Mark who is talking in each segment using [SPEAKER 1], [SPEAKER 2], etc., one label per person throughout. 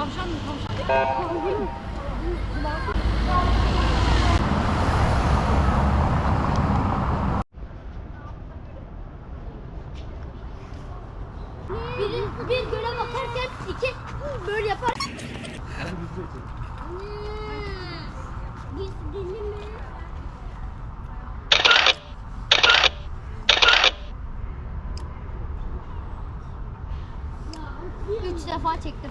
[SPEAKER 1] Tavşan tavşan?
[SPEAKER 2] Biri, bir göle bakarken iki böyle yapar. Üç defa çektim.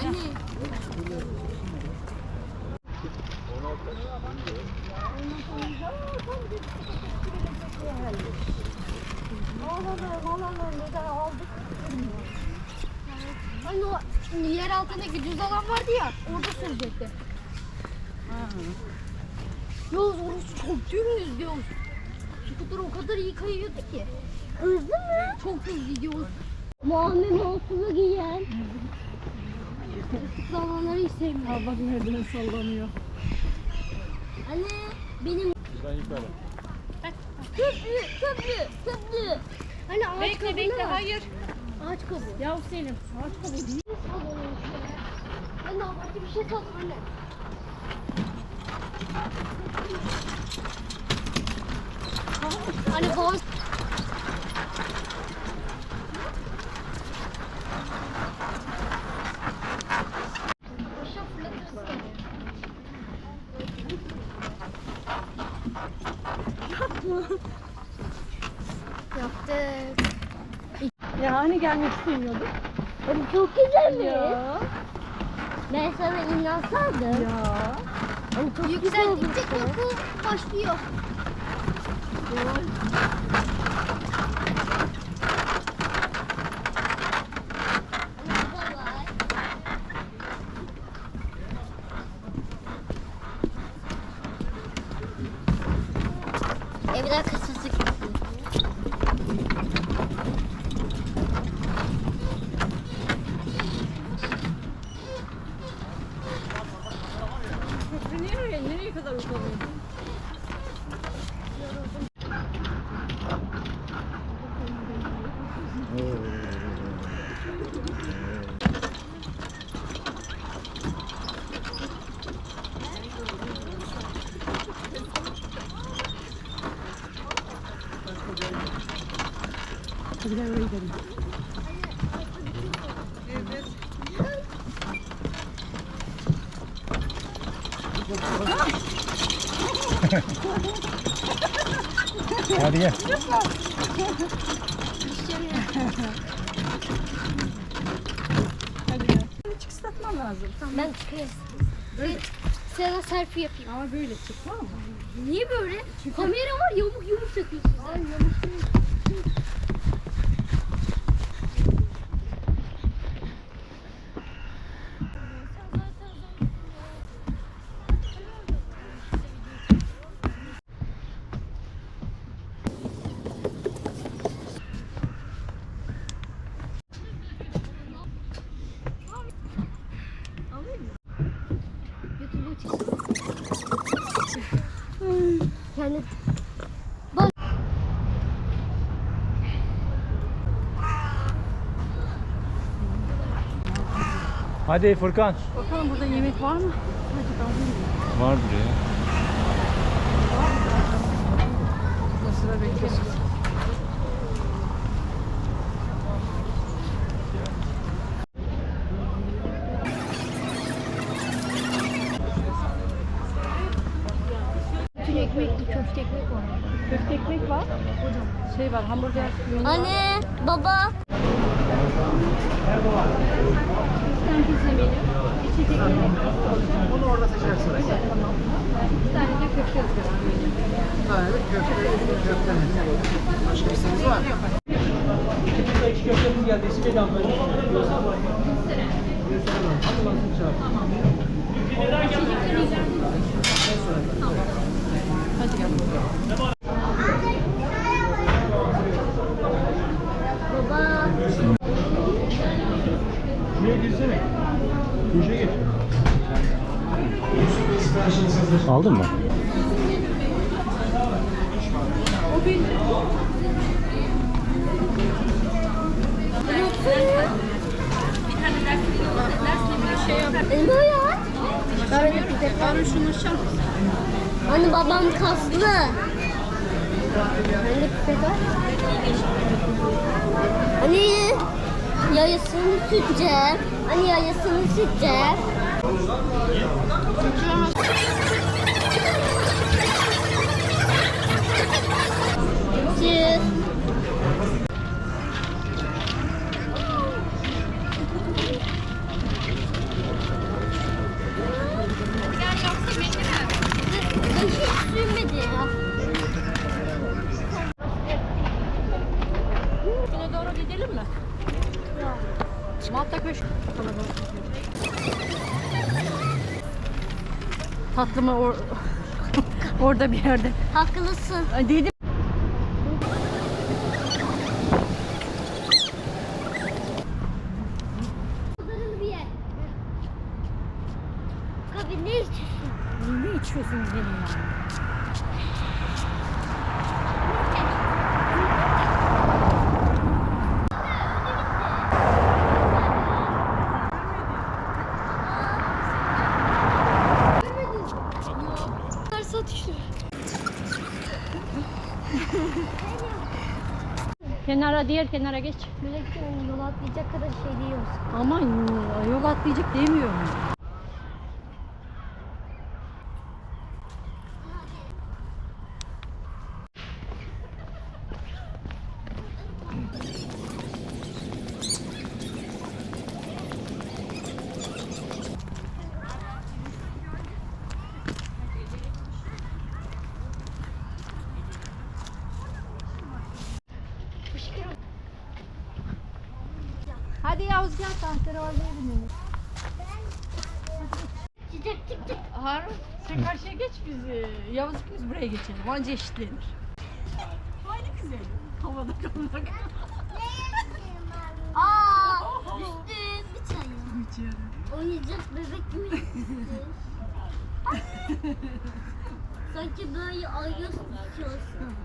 [SPEAKER 2] Anne. Hani o yer altındaki düz alan vardı ya, orada sürecekti. Yavuz orası çok dümdüz Yavuz. Skuter o kadar iyi kayıyordu ki. Hızlı mı? Çok hızlı Yavuz. Mavi montunu giyen. Islıklı alanları hiç sevmiyorum.
[SPEAKER 1] bak merdiven sallanıyor.
[SPEAKER 2] Anne benim köprü köprü köprü. Hani ağaç
[SPEAKER 1] Bekle
[SPEAKER 2] kabuğu
[SPEAKER 1] bekle
[SPEAKER 2] var.
[SPEAKER 1] hayır.
[SPEAKER 2] Ağaç kabuğu.
[SPEAKER 1] Ya Selim ağaç kabuğu değil.
[SPEAKER 2] Anne abartı bir şey sat anne. Anne boz.
[SPEAKER 1] Ya hani gelmek istemiyordun?
[SPEAKER 2] Çok güzelmiş.
[SPEAKER 1] Ya.
[SPEAKER 2] Ben sana inansaydım.
[SPEAKER 1] Ya.
[SPEAKER 2] Çok Yükseldikçe korku başlıyor. Evden
[SPEAKER 1] Gel oraya gidelim.
[SPEAKER 3] Hadi gel.
[SPEAKER 1] Hadi gel. Çık ıslatman lazım. Tamam.
[SPEAKER 2] Ben çıkayım. Sana selfie yapayım.
[SPEAKER 1] Ama böyle çık tamam mı?
[SPEAKER 2] Niye böyle? Kamera var yamuk yumuk çekiyorsun sen. YouTube'a Kendi
[SPEAKER 3] Hadi Furkan.
[SPEAKER 1] Bakalım burada yemek var mı? Hadi ben bilmiyorum.
[SPEAKER 3] Vardır ya.
[SPEAKER 1] Sıra bekliyoruz.
[SPEAKER 2] Köfte ekmek var.
[SPEAKER 1] Köfte ekmek var. Şey var hamburger. menü var.
[SPEAKER 2] Anne, baba. Sen pizza menü. İçecek
[SPEAKER 4] Onu orada seçersin.
[SPEAKER 1] Bir tane de köfte ızgara.
[SPEAKER 4] Bir tane de köfte, köftemiz. Başka isteğiniz var mı?
[SPEAKER 3] Burada iki köftemiz geldi. İsim neydi hanımefendi?
[SPEAKER 1] Hadi gel.
[SPEAKER 2] Baba.
[SPEAKER 3] Şuraya girsene. Köşeye geç. Aldın mı?
[SPEAKER 2] Elma ya. Böyle pizza.
[SPEAKER 1] Harun şunu şal.
[SPEAKER 2] Anne babam kaslı. Anne pizza var. Anne yayasını süteceğim. Anne yayasını süteceğim.
[SPEAKER 1] Gidelim mi? Malta köşk. Tatlı mı or orada bir yerde.
[SPEAKER 2] Haklısın.
[SPEAKER 1] Dedim. Kenara diğer kenara geç.
[SPEAKER 2] Melek'in yol atlayacak kadar şey değiliz.
[SPEAKER 1] Aman yol atlayacak demiyorum. Hadi Yavuz gel tahterevalliye binelim.
[SPEAKER 2] Çıcak çık çık.
[SPEAKER 1] Harun sen karşıya geç biz e, Yavuz ikimiz buraya geçelim. Anca eşitlenir. Haydi güzel. Havada kalmak.
[SPEAKER 2] Aa, düştü. Bir tane. Oyuncak bebek mi? Sanki böyle ayı tutuyorsun.